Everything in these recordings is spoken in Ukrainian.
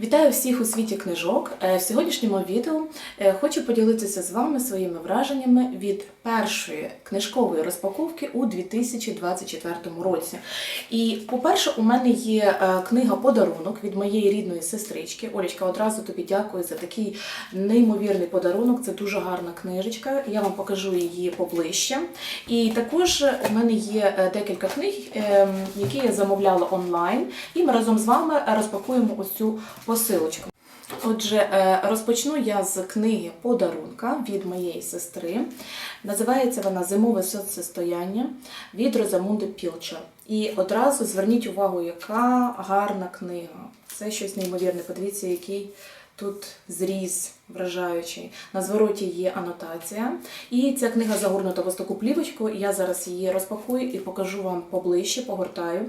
Вітаю всіх у світі книжок. Е, В сьогоднішньому відео е, хочу поділитися з вами своїми враженнями від першої книжкової розпаковки у 2024 році. І, по-перше, у мене є е, книга подарунок від моєї рідної сестрички. Олечка, одразу тобі дякую за такий неймовірний подарунок. Це дуже гарна книжечка. Я вам покажу її поближче. І також у мене є декілька книг, е, які я замовляла онлайн, і ми разом з вами розпакуємо ось цю посилочку. Отже, е, розпочну я з книги подарунка від моєї сестри. Називається вона Зимове соцсостояння від Розамунди Пілча. І одразу зверніть увагу, яка гарна книга. Це щось неймовірне. Подивіться, який тут зріз вражаючий. На звороті є анотація. І ця книга загорнута в ось таку плівочку. Я зараз її розпакую і покажу вам поближче, погортаю.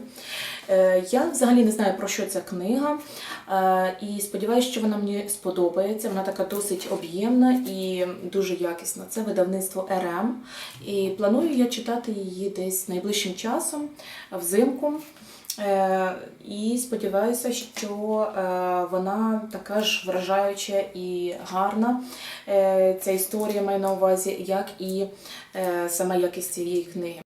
Е, Я взагалі не знаю, про що ця книга. Е, І сподіваюся, що вона мені сподобається. Вона така досить об'ємна і дуже якісна. Це видавництво РМ. І планую я читати її десь найближчим часом, взимку. Е, І сподіваюся, що е, вона така ж вражаюча і гарна. Е, Ця історія має на увазі, як і сама якість цієї книги.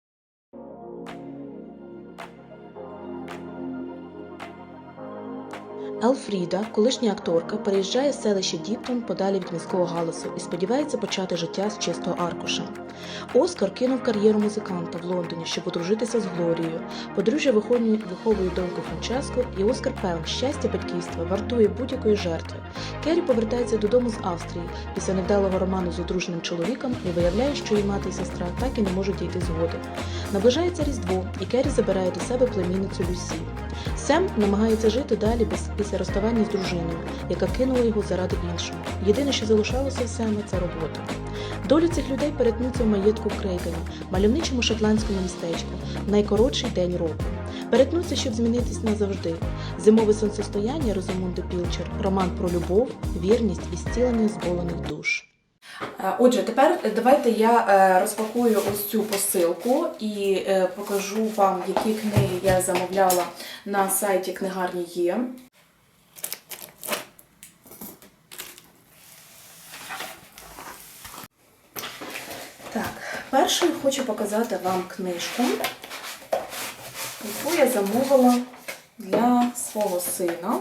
Елфріда, колишня акторка, переїжджає в селище Діптон подалі від міського галасу і сподівається почати життя з чистого аркуша. Оскар кинув кар'єру музиканта в Лондоні, щоб одружитися з Глорією. Подружжя виховує, доньку Франческо, і Оскар певен, щастя батьківства вартує будь-якої жертви. Керрі повертається додому з Австрії після невдалого роману з одруженим чоловіком і виявляє, що її мати і сестра так і не можуть дійти згоди. Наближається Різдво, і Керрі забирає до себе племінницю Люсі. Сем намагається жити далі без після розставання з дружиною, яка кинула його заради іншого. Єдине, що залишалося в Сема, це робота. Долі цих людей перетнуться в маєтку в Крейгені, мальовничому шотландському містечку, найкоротший день року. Перетнуться, щоб змінитись назавжди. Зимове сонцестояння Розамунди Пілчер, роман про любов, вірність і зцілення зболених душ. Е, Отже, тепер давайте я е, розпакую ось цю посилку і е, покажу вам, які книги я замовляла на сайті книгарні є. Так, першою хочу показати вам книжку, яку я замовила для свого сина.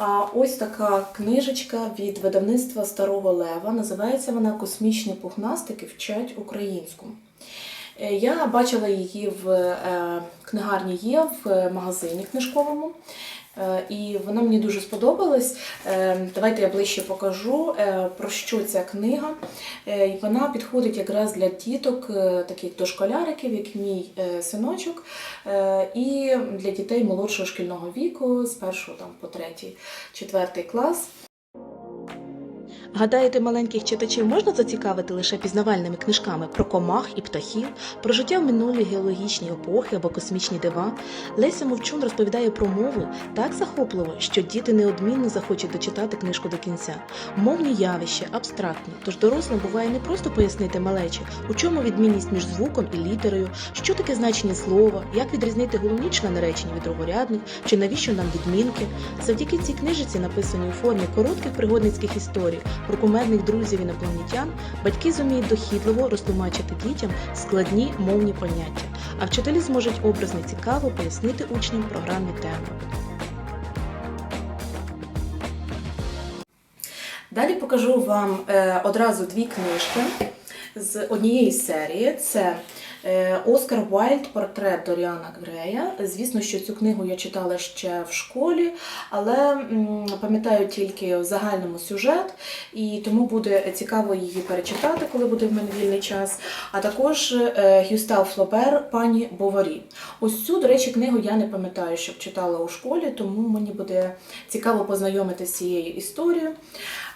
А ось така книжечка від видавництва Старого Лева. Називається вона Космічні пухнастики вчать українську. Е, Я бачила її в е, книгарні є в магазині книжковому. Е, І вона мені дуже сподобалась. Е, Давайте я ближче покажу, е, про що ця книга. Вона підходить якраз для діток, таких дошколяриків, як мій синочок, і для дітей молодшого шкільного віку з першого там, по третій, четвертий клас. Гадаєте, маленьких читачів можна зацікавити лише пізнавальними книжками про комах і птахів, про життя в минулі геологічні епохи або космічні дива? Леся Мовчун розповідає про мову так захопливо, що діти неодмінно захочуть дочитати книжку до кінця. Мовні явища абстрактні, тож дорослим буває не просто пояснити малечі, у чому відмінність між звуком і літерою, що таке значення слова, як відрізнити головні члени речення від другорядних, чи навіщо нам відмінки. Завдяки цій книжиці, написаній у формі коротких пригодницьких історій про кумедних друзів інопланетян, батьки зуміють дохідливо розтлумачити дітям складні мовні поняття, а вчителі зможуть образно і цікаво пояснити учням програмні теми. Далі покажу вам е, одразу дві книжки з однієї серії. Це Оскар Вайльд Портрет Доріана Грея. Звісно, що цю книгу я читала ще в школі, але пам'ятаю тільки в загальному сюжет, і тому буде цікаво її перечитати, коли буде в мене вільний час. А також е, Гюстав Флобер Пані Боварі. Ось цю, до речі, книгу я не пам'ятаю, щоб читала у школі, тому мені буде цікаво познайомитися з цією історією.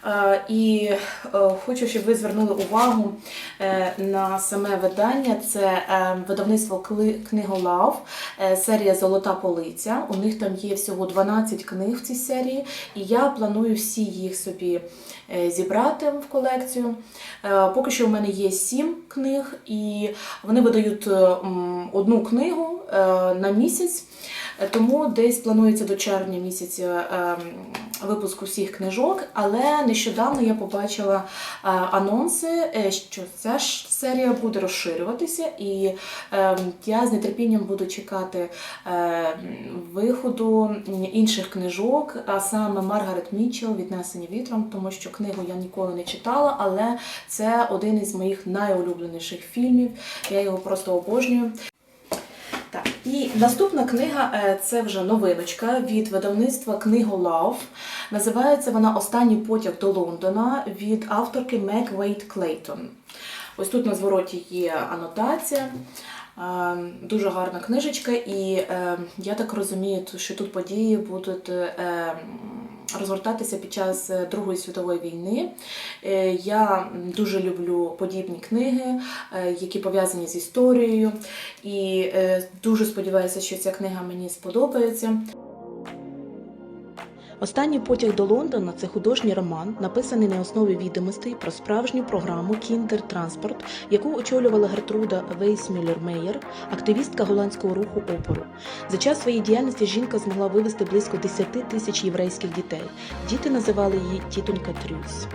Е, І е, хочу, щоб ви звернули увагу е, на саме видання. Це видавництво Книголав, серія Золота полиця. У них там є всього 12 книг в цій серії, і я планую всі їх собі зібрати в колекцію. Поки що у мене є 7 книг, і вони видають одну книгу на місяць. Е, Тому десь планується до червня місяця ем, випуску всіх книжок, але нещодавно я побачила е, анонси, е, що ця ж серія буде розширюватися, і ем, я з нетерпінням буду чекати е, виходу інших книжок, а саме Маргарет Мітчелл «Віднесені вітром, тому що книгу я ніколи не читала, але це один із моїх найулюбленіших фільмів. Я його просто обожнюю. І наступна книга е, це вже новиночка від видавництва Книголав. Називається вона Останній потяг до Лондона від авторки Мек Вейт Клейтон. Ось тут на звороті є анотація. Е, Дуже гарна книжечка, і е, я так розумію, що тут події будуть розгортатися під час е, Другої світової війни. Е, Я дуже люблю подібні книги, е, які пов'язані з історією. І дуже сподіваюся, що ця книга мені сподобається. Останній потяг до Лондона це художній роман, написаний на основі відомостей про справжню програму Кіндертранспорт, яку очолювала Гертруда Вейсмюллер-Мейер, активістка голландського руху опору. За час своєї діяльності жінка змогла вивести близько 10 тисяч єврейських дітей. Діти називали її тітонька Трюс.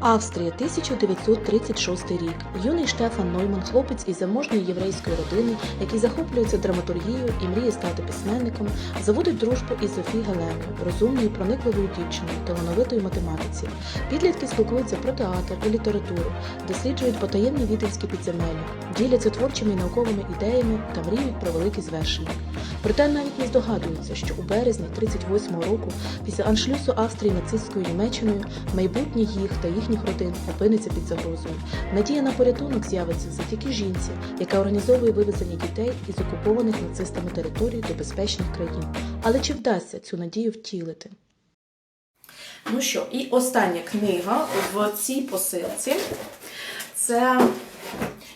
Австрія, 1936 рік. Юний Штефан Нойман, хлопець із заможної єврейської родини, який захоплюється драматургією і мріє стати письменником, заводить дружбу із Софі Геленою, розумною, проникливою дівчиною, талановитою математиці. Підлітки спілкуються про театр і літературу, досліджують потаємні віденські підземелля, діляться творчими і науковими ідеями та мріють про великі звершення. Проте навіть не здогадуються, що у березні 38-го року, після аншлюсу Австрії нацистською Німеччиною, майбутнє їх та їхніх родин опиниться під загрозою. Надія на порятунок з'явиться завдяки жінці, яка організовує вивезення дітей із окупованих нацистами територій до безпечних країн. Але чи вдасться цю надію втілити? Ну що, і остання книга в цій посилці це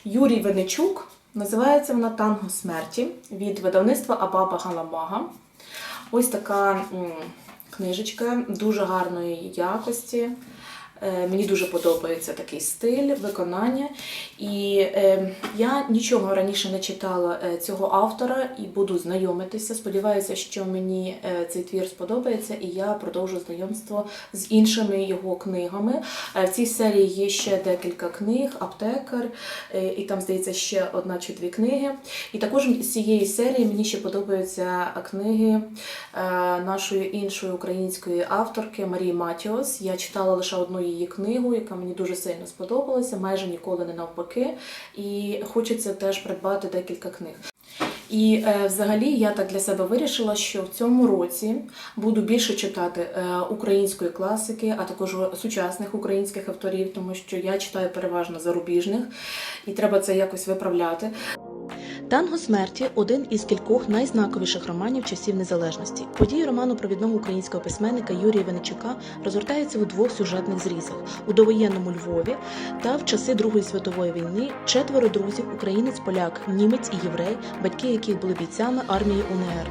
Юрій Венечук. Називається вона Танго смерті від видавництва Абаба Галамага. Ось така книжечка дуже гарної якості. Е, Мені дуже подобається такий стиль, виконання. І е, я нічого раніше не читала е, цього автора і буду знайомитися. Сподіваюся, що мені е, цей твір сподобається, і я продовжу знайомство з іншими його книгами. В цій серії є ще декілька книг, аптекар, і там, здається, ще одна чи дві книги. І також з цієї серії мені ще подобаються книги нашої іншої української авторки Марії Матіос. Я читала лише одну її книгу, яка мені дуже сильно сподобалася, майже ніколи не навпаки. І хочеться теж придбати декілька книг. І е, взагалі я так для себе вирішила, що в цьому році буду більше читати е, української класики, а також сучасних українських авторів, тому що я читаю переважно зарубіжних, і треба це якось виправляти. Танго смерті один із кількох найзнаковіших романів часів незалежності. Події роману провідного українського письменника Юрія Венечука розгортаються у двох сюжетних зрізах у довоєнному Львові та в часи Другої світової війни четверо друзів українець, поляк, німець і єврей, батьки яких були бійцями армії УНР.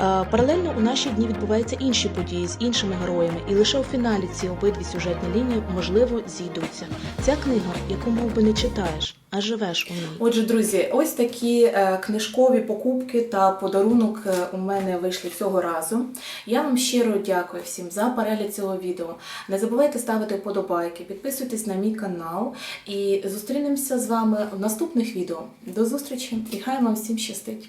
Е, Паралельно у наші дні відбуваються інші події з іншими героями, і лише у фіналі ці обидві сюжетні лінії можливо зійдуться. Ця книга, яку мов би не читаєш, а живеш у ній. Отже, друзі, ось такі е, книжкові покупки та подарунок е, у мене вийшли цього разу. Я вам щиро дякую всім за перегляд цього відео. Не забувайте ставити вподобайки, підписуйтесь на мій канал і зустрінемося з вами в наступних відео. До зустрічі і хай вам всім щастить!